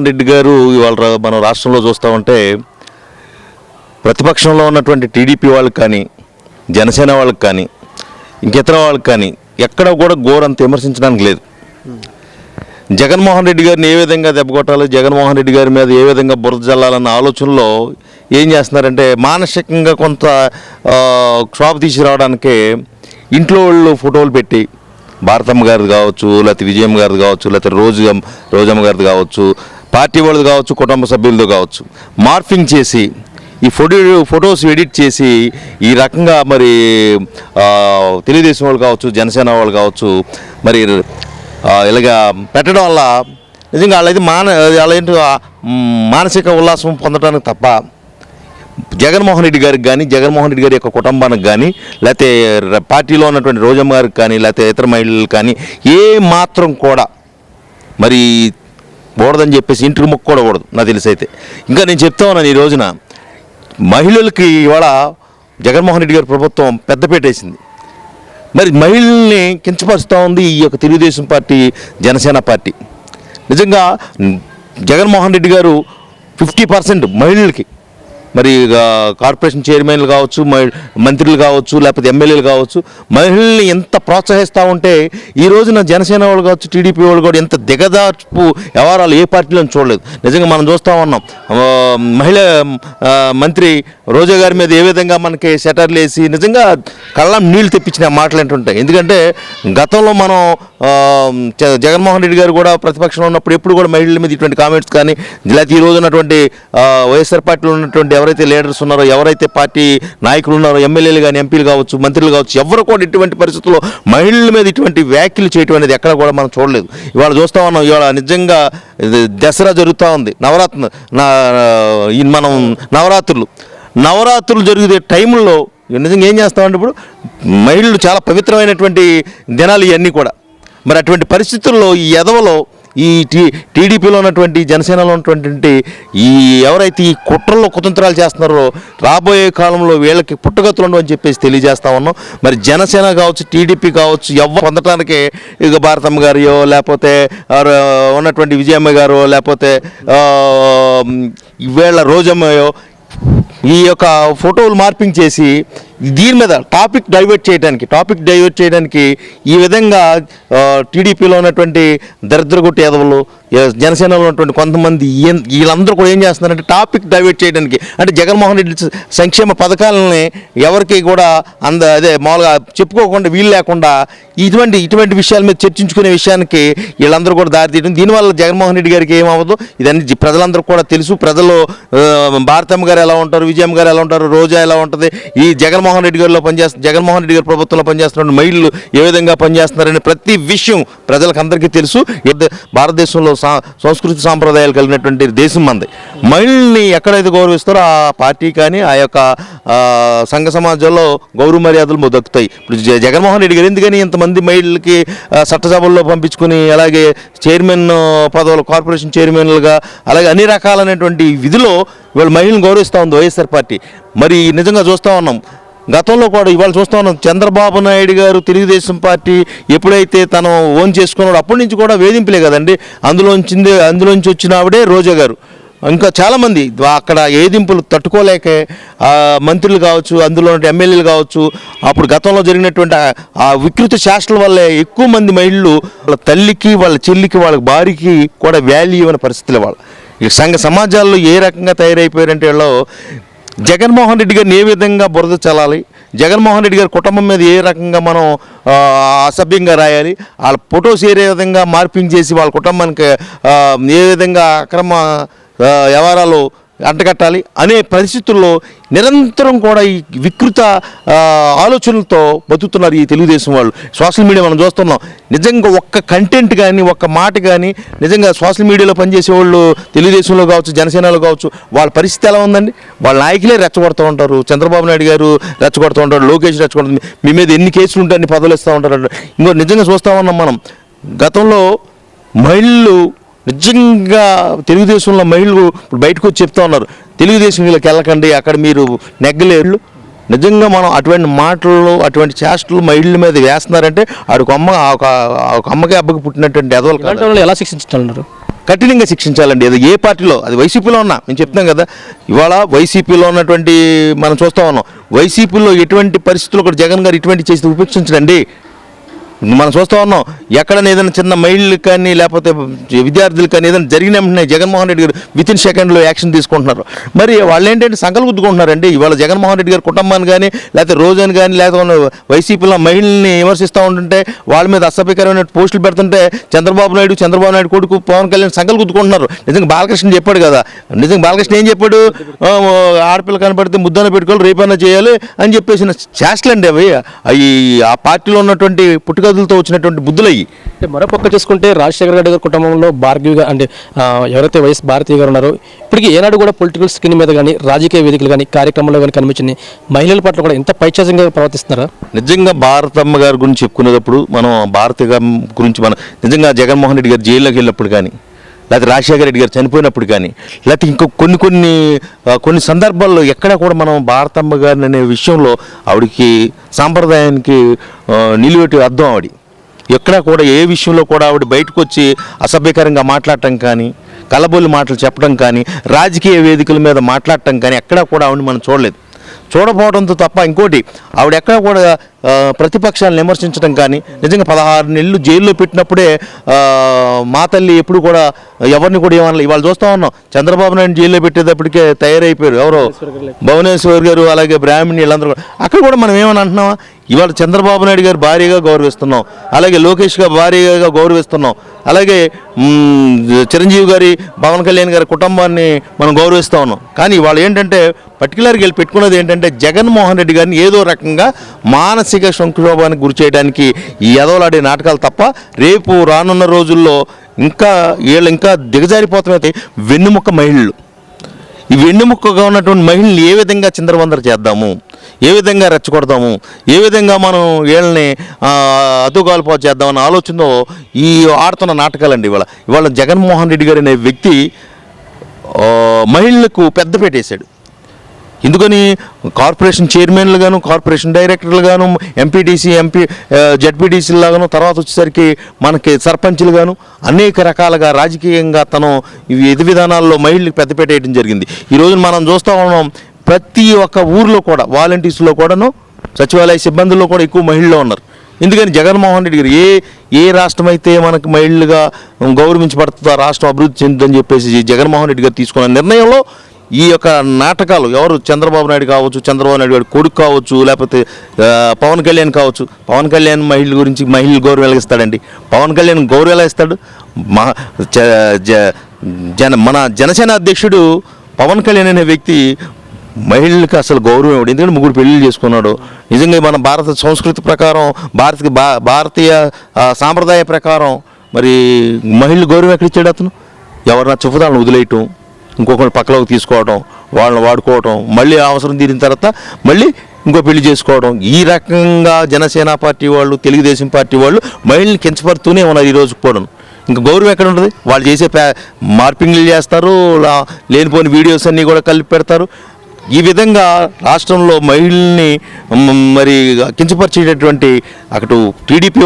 రెడ్డి గారు ఇవాళ రా- మనం రాష్ట్రంలో చూస్తూ ఉంటే ప్రతిపక్షంలో ఉన్నటువంటి టీడీపీ వాళ్ళకి కానీ జనసేన వాళ్ళకి కానీ ఇంకెతర వాళ్ళకి కానీ ఎక్కడ కూడా ఘోరంత విమర్శించడానికి లేదు. జగన్మోహన్ రెడ్డి గారిని ఏ విధంగా దెబ్బకొట్టాలి జగన్మోహన్ రెడ్డి గారి మీద ఏ విధంగా బురద జల్లాలన్న ఆలోచనలో ఏం చేస్తున్నారంటే మానసికంగా కొంత ఆ, క్షోభ తీసుకురావడానికి ఇంట్లో వాళ్ళు ఫోటోలు పెట్టి భారతమ్మ గారిది కావచ్చు లేకపోతే విజయమ్మ గారిది కావచ్చు లేకపోతే రోజు రోజమ్మ గారిది కావచ్చు పార్టీ వాళ్ళది కావచ్చు కుటుంబ సభ్యులతో కావచ్చు. మార్ఫింగ్ చేసి ఈ ఫోటో ఫొటోస్ ఎడిట్ చేసి ఈ రకంగా మరి తెలుగుదేశం వాళ్ళు కావచ్చు జనసేన వాళ్ళు కావచ్చు మరి ఇలాగా పెట్టడం వల్ల నిజంగా వాళ్ళైతే మాన వాళ్ళేంటి మానసిక ఉల్లాసం పొందడానికి తప్ప జగన్మోహన్ రెడ్డి గారికి కానీ జగన్మోహన్ రెడ్డి గారి యొక్క కుటుంబానికి కానీ లేకపోతే పార్టీలో ఉన్నటువంటి రోజమ్మ గారికి కానీ లేకపోతే ఇతర మహిళలకు కానీ ఏ మాత్రం కూడా మరి కూడదని చెప్పేసి ఇంటికి ముక్కు కూడా నాకు తెలిసి అయితే. ఇంకా నేను చెప్తా ఉన్నాను ఈ రోజున మహిళలకి ఇవాళ జగన్మోహన్ రెడ్డి గారి ప్రభుత్వం పెద్దపేట వేసింది మరి మహిళల్ని కించపరుస్తూ ఉంది ఈ యొక్క తెలుగుదేశం పార్టీ జనసేన పార్టీ. నిజంగా జగన్మోహన్ రెడ్డి గారు ఫిఫ్టీ పర్సెంట్ మహిళలకి మరి కార్పొరేషన్ చైర్మన్లు కావచ్చు మంత్రులు కావచ్చు లేకపోతే ఎమ్మెల్యేలు కావచ్చు మహిళల్ని ఎంత ప్రోత్సహిస్తూ ఉంటే ఈ రోజున జనసేన వాళ్ళు కావచ్చు టీడీపీ వాళ్ళు కూడా ఎంత దిగదార్పు వ్యవహారాలు ఏ పార్టీలో చూడలేదు. నిజంగా మనం చూస్తూ ఉన్నాం. మహిళ మంత్రి రోజా గారి మీద ఏ విధంగా మనకి సెటర్లు వేసి నిజంగా కళ్ళం నీళ్ళు తెప్పించిన మాటలు ఏంటుంటాయి ఎందుకంటే గతంలో మనం జ- జగన్మోహన్ రెడ్డి గారు కూడా ప్రతిపక్షంలో ఉన్నప్పుడు ఎప్పుడు కూడా మహిళల మీద ఇటువంటి కామెంట్స్ కానీ లేకపోతే ఈ రోజు ఉన్నటువంటి వైఎస్ఆర్ పార్టీలో ఉన్నటువంటి ఎవరైతే లీడర్స్ ఉన్నారో ఎవరైతే పార్టీ నాయకులు ఉన్నారో ఎమ్మెల్యేలు కానీ ఎంపీలు కావచ్చు మంత్రులు కావచ్చు ఎవరు కూడా ఇటువంటి పరిస్థితుల్లో మహిళల మీద ఇటువంటి వ్యాఖ్యలు చేయటం అనేది ఎక్కడ కూడా మనం చూడలేదు. ఇవాళ చూస్తా ఉన్నాం ఇవాళ నిజంగా దసరా జరుగుతూ ఉంది. నవరాత్రి నా ఈ మనం నవరాత్రులు. నవరాత్రులు జరిగే టైంలో నిజంగా ఏం చేస్తామంటే ఇప్పుడు మహిళలు చాలా పవిత్రమైనటువంటి దినాలు ఇవన్నీ కూడా. మరి అటువంటి పరిస్థితుల్లో ఈ ఎదవలో ఈ టీ టీడీపీలో ఉన్నటువంటి జనసేనలో ఉన్నటువంటి ఈ ఎవరైతే ఈ కుట్రల్లో కుతంత్రాలు చేస్తున్నారో రాబోయే కాలంలో వీళ్ళకి పుట్టగతులు ఉండవు అని చెప్పేసి తెలియజేస్తా ఉన్నాం. మరి జనసేన కావచ్చు టీడీపీ కావచ్చు ఎవరు పొందటానికి ఇక భారతమ్మ గారియో లేకపోతే ఉన్నటువంటి విజయమ్మ గారు లేకపోతే ఆ, వీళ్ళ రోజమ్మయో ఈ యొక్క ఫోటోలు మార్పింగ్ చేసి దీని మీద టాపిక్ డైవర్ట్ చేయడానికి టాపిక్ డైవర్ట్ చేయడానికి ఈ విధంగా టీడీపీలో ఉన్నటువంటి దరిద్రగొట్టి యాదవులు జనసేనలో ఉన్నటువంటి కొంతమంది వీళ్ళందరూ కూడా ఏం చేస్తున్నారంటే టాపిక్ డైవర్ట్ చేయడానికి. అంటే జగన్మోహన్ రెడ్డి సంక్షేమ పథకాలని ఎవరికి కూడా అంద అదే మామూలుగా చెప్పుకోకుండా వీలు లేకుండా ఇటువంటి ఇటువంటి విషయాల మీద చర్చించుకునే విషయానికి వీళ్ళందరూ కూడా దారి తీయడం. దీనివల్ల జగన్మోహన్ రెడ్డి గారికి ఏమవ్వదు ఇదన్నీ ప్రజలందరూ కూడా తెలుసు. ప్రజలు భారతమ్మ గారు ఎలా ఉంటారు విజయమ్మ గారు ఎలా ఉంటారు రోజా ఎలా ఉంటుంది ఈ జగన్ జగన్మోహన్ రెడ్డి గారిలో పనిచేస్తు జగన్మోహన్ రెడ్డి గారి ప్రభుత్వంలో పనిచేస్తున్న మహిళలు ఏ విధంగా పనిచేస్తున్నారని ప్రతి విషయం ప్రజలకు అందరికీ తెలుసు భారతదేశంలో సా- సంస్కృతి సాంప్రదాయాలు కలిగినటువంటి దేశం మంది. మహిళల్ని ఎక్కడైతే గౌరవిస్తారో ఆ పార్టీ కానీ ఆ యొక్క సంఘ సమాజంలో గౌరవ మర్యాదలు దక్కుతాయి ఇప్పుడు జగన్మోహన్ రెడ్డి గారు ఎందుకని ఇంతమంది మహిళలకి చట్టసభల్లో పంపించుకుని అలాగే చైర్మన్ పదవులు కార్పొరేషన్ చైర్మన్లుగా అలాగే అన్ని రకాలైనటువంటి విధిలో వీళ్ళు మహిళను గౌరవిస్తూ ఉంది వైఎస్ఆర్ పార్టీ. మరి నిజంగా చూస్తూ ఉన్నాం. గతంలో కూడా ఇవాళ చూస్తా ఉన్నాం చంద్రబాబు నాయుడు గారు తెలుగుదేశం పార్టీ ఎప్పుడైతే తను ఓన్ చేసుకున్నాడో అప్పటి నుంచి కూడా వేధింపులే కదండి. అందులోంచి అందులోంచి వచ్చిన ఆవిడే రోజా గారు. ఇంకా చాలామంది అక్కడ ఏదింపులు తట్టుకోలేకే మంత్రులు కావచ్చు అందులో ఎమ్మెల్యేలు కావచ్చు అప్పుడు గతంలో జరిగినటువంటి ఆ- వికృత శాస్త్రాల వల్లే ఎక్కువ మంది మహిళలు వాళ్ళ తల్లికి వాళ్ళ చెల్లికి వాళ్ళ భార్యకి కూడా వాల్యూ ఇవ్వని పరిస్థితులు వాళ్ళు. ఈ సంఘ సమాజాల్లో ఏ రకంగా తయారైపోయారంటే వాళ్ళు జగన్మోహన్ రెడ్డి గారిని ఏ విధంగా బురద చల్లాలి? జగన్మోహన్ రెడ్డి గారి కుటుంబం మీద ఏ రకంగా మనం అసభ్యంగా రాయాలి? వాళ్ళ ఫొటోస్ ఏ విధంగా మార్పింగ్ చేసి వాళ్ళ కుటుంబానికి ఏ విధంగా అక్రమ వ్యవహారాలు అంటగట్టాలి అనే పరిస్థితుల్లో నిరంతరం కూడా ఈ వికృత ఆలోచనలతో బతుకుతున్నారు ఈ తెలుగుదేశం వాళ్ళు. సోషల్ మీడియా మనం చూస్తున్నాం. నిజంగా ఒక్క కంటెంట్ కానీ ఒక్క మాట కానీ నిజంగా సోషల్ మీడియాలో పనిచేసే వాళ్ళు తెలుగుదేశంలో కావచ్చు జనసేనలో కావచ్చు వాళ్ళ పరిస్థితి ఎలా ఉందండి? వాళ్ళ నాయకులే రెచ్చగొడుతూ ఉంటారు. చంద్రబాబు నాయుడు గారు రెచ్చగొడుతూ ఉంటారు. లోకేష్ రెచ్చగొడుతుంది. మీ మీద ఎన్ని కేసులు ఉంటే అన్ని పదవులు ఇస్తూ ఉంటారు ఇంకో నిజంగా చూస్తామన్నాం మనం. గతంలో మహిళలు నిజంగా తెలుగుదేశంలో మహిళలు ఇప్పుడు బయటకు వచ్చి చెప్తా ఉన్నారు తెలుగుదేశంలోకి వెళ్ళకండి అక్కడ మీరు నెగ్గలేరు నిజంగా మనం అటువంటి మాటలు అటువంటి చేష్టలు మహిళల మీద వేస్తున్నారంటే ఆడికి అమ్మ ఒక అమ్మకి అబ్బకి పుట్టినటువంటి ఎదవలు ఎలా శిక్షించాలన్నారు కఠినంగా శిక్షించాలండి. అది ఏ పార్టీలో? అది వైసీపీలో ఉన్నా. మేము చెప్తున్నాం కదా ఇవాళ వైసీపీలో ఉన్నటువంటి మనం చూస్తా ఉన్నాం. వైసీపీలో ఎటువంటి పరిస్థితుల్లో కూడా జగన్ గారు ఇటువంటి చేసి ఉపేక్షించడండి మనం చూస్తూ ఉన్నాం ఎక్కడైనా ఏదైనా చిన్న మహిళలు కానీ లేకపోతే విద్యార్థులు కానీ ఏదైనా జరిగిన వెంటనే జగన్మోహన్ రెడ్డి గారు విత్ ఇన్ సెకండ్లో యాక్షన్ తీసుకుంటున్నారు. మరి వాళ్ళు ఏంటంటే సంకలు గుద్దుకుంటున్నారండి ఇవాళ జగన్మోహన్ రెడ్డి గారు కుటుంబాన్ని కానీ లేకపోతే రోజాని కానీ లేకపోతే వైసీపీలో మహిళల్ని విమర్శిస్తూ ఉంటుంటే వాళ్ళ మీద అసభ్యకరమైన పోస్టులు పెడుతుంటే చంద్రబాబు నాయుడు చంద్రబాబు నాయుడు కొడుకు పవన్ కళ్యాణ్ సంకలు గుద్దుకుంటున్నారు నిజంగా బాలకృష్ణ చెప్పాడు కదా నిజంగా బాలకృష్ణ ఏం చెప్పాడు? ఆడపిల్ల కనపడితే ముద్దన పెట్టుకోవాలి రేపైనా చేయాలి అని చెప్పేసిన చేష్టలండి అవి. అవి ఆ పార్టీలో ఉన్నటువంటి పుట్టుకదులతో వచ్చినటువంటి బుద్ధులు అయ్యి అంటే మరోపక్క చూసుకుంటే రాజశేఖర రెడ్డి గారి కుటుంబంలో భార్గవి అంటే ఎవరైతే వైఎస్ భారతీయ గారు ఉన్నారో ఇప్పటికీ ఏనాడు కూడా పొలిటికల్ స్క్రీన్ మీద కానీ రాజకీయ వేదికలు కానీ కార్యక్రమాల్లో కానీ కనిపించింది మహిళల పట్ల కూడా ఇంత పైచాసంగా ప్రవర్తిస్తున్నారా? నిజంగా భారతమ్మ గారి గురించి చెప్పుకునేటప్పుడు మనం భారతి గారి గురించి మనం నిజంగా జగన్మోహన్ రెడ్డి గారు జైల్లోకి వెళ్ళినప్పుడు కానీ లేకపోతే రాజశేఖర రెడ్డి గారు చనిపోయినప్పుడు కానీ లేకపోతే ఇంకో కొన్ని కొన్ని కొన్ని సందర్భాల్లో ఎక్కడ కూడా మనం భారతమ్మ గారిని అనే విషయంలో ఆవిడకి సాంప్రదాయానికి నిలువెట్టి అర్థం ఆవిడ. ఎక్కడ కూడా ఏ విషయంలో కూడా ఆవిడ బయటకు వచ్చి అసభ్యకరంగా మాట్లాడటం కానీ కలబోలు మాటలు చెప్పడం కానీ రాజకీయ వేదికల మీద మాట్లాడటం కానీ ఎక్కడా కూడా ఆవిడని మనం చూడలేదు. చూడపోవడంతో తప్ప ఇంకోటి ఆవిడ ఎక్కడ కూడా ప్రతిపక్షాలను విమర్శించడం కానీ నిజంగా పదహారు నెలలు జైల్లో పెట్టినప్పుడే మా తల్లి ఎప్పుడు కూడా ఎవరిని కూడా ఏమన్నా ఇవాళ చూస్తూ ఉన్నాం. చంద్రబాబు నాయుడు జైల్లో పెట్టేటప్పటికే తయారైపోయారు. ఎవరో? భువనేశ్వర్ గారు అలాగే బ్రాహ్మణి వీళ్ళందరూ కూడా. అక్కడ కూడా మనం ఏమని అంటున్నామా? ఇవాళ చంద్రబాబు నాయుడు గారు భారీగా గౌరవిస్తున్నాం. అలాగే లోకేష్ గారు భారీగా గౌరవిస్తున్నాం. అలాగే చిరంజీవి గారి పవన్ కళ్యాణ్ గారి కుటుంబాన్ని మనం గౌరవిస్తూ ఉన్నాం. కానీ వాళ్ళు ఏంటంటే పర్టికులర్గా వెళ్ళి పెట్టుకున్నది ఏంటంటే జగన్మోహన్ రెడ్డి గారిని ఏదో రకంగా మానసిక సంక్షోభానికి గురి చేయడానికి ఈ ఎదవలాడే నాటకాలు తప్ప రేపు రానున్న రోజుల్లో ఇంకా వీళ్ళు ఇంకా దిగజారిపోతామైతే వెన్నుముక్క మహిళలు. ఈ వెన్నుముక్కగా ఉన్నటువంటి మహిళల్ని ఏ విధంగా చిందరవందర చేద్దాము? ఏ విధంగా రెచ్చగొడదాము ఏ విధంగా మనం వీళ్ళని అదుగాల్పో చేద్దామన్న ఆలోచనలో ఈ ఆడుతున్న నాటకాలండి ఇవాళ. ఇవాళ జగన్మోహన్ రెడ్డి గారు అనే వ్యక్తి మహిళలకు పెద్ద పెట్టేశాడు ఎందుకని కార్పొరేషన్ చైర్మన్లు గాను కార్పొరేషన్ డైరెక్టర్లు గాను ఎంపీటీసీ ఎంపీ జడ్పీటీసీలు లాగాను తర్వాత వచ్చేసరికి మనకి సర్పంచ్లు గాను అనేక రకాలుగా రాజకీయంగా తను ఇవి విధి విధానాల్లో మహిళలకు పెద్ద పెట్టేయడం జరిగింది. ఈ రోజున మనం చూస్తూ ఉన్నాం ప్రతి ఒక్క ఊర్లో కూడా వాలంటీర్స్లో కూడాను సచివాలయ సిబ్బందుల్లో కూడా ఎక్కువ మహిళలు ఉన్నారు. ఎందుకని జగన్మోహన్ రెడ్డి గారు ఏ ఏ రాష్ట్రం అయితే మనకు మహిళలుగా గౌరవించబడుతుందో రాష్ట్రం అభివృద్ధి చెందుతుందని చెప్పేసి జగన్మోహన్ రెడ్డి గారు తీసుకున్న నిర్ణయంలో ఈ యొక్క నాటకాలు ఎవరు? చంద్రబాబు నాయుడు కావచ్చు చంద్రబాబు నాయుడు గారి కొడుకు కావచ్చు లేకపోతే పవన్ కళ్యాణ్ కావచ్చు. పవన్ కళ్యాణ్ మహిళల గురించి మహిళలు గౌరవం ఇస్తాడండి పవన్ కళ్యాణ్ గౌరవం ఎలా ఇస్తాడు మా జ- జన మన జనసేన అధ్యక్షుడు పవన్ కళ్యాణ్ అనే వ్యక్తి మహిళలకు అసలు గౌరవం ఇవ్వడు. ఎందుకంటే ముగ్గురు పెళ్ళి చేసుకున్నాడు. నిజంగా మన భారత సంస్కృతి ప్రకారం భారత భా భారతీయ సాంప్రదాయ ప్రకారం మరి మహిళలు గౌరవం ఎక్కడ ఇచ్చాడు అతను? ఎవరన్నా చెప్పుదాలను వదిలేయటం. ఇంకొకరిని పక్కలోకి తీసుకోవడం వాళ్ళని వాడుకోవడం మళ్ళీ అవసరం తీరిన తర్వాత మళ్ళీ ఇంకో పెళ్ళి చేసుకోవడం ఈ రకంగా జనసేన పార్టీ వాళ్ళు తెలుగుదేశం పార్టీ వాళ్ళు మహిళల్ని కించపడుతూనే ఉన్నారు ఈ రోజు కూడా ఇంకా గౌరవం ఎక్కడ ఉంటుంది? వాళ్ళు చేసే ప్యా మార్పింగ్లు చేస్తారు లేనిపోయిన లేనిపోని వీడియోస్ అన్నీ కూడా కలిపి పెడతారు. ఈ విధంగా రాష్ట్రంలో మహిళల్ని మరి కించపరిచేటటువంటి అటు టీడీపీ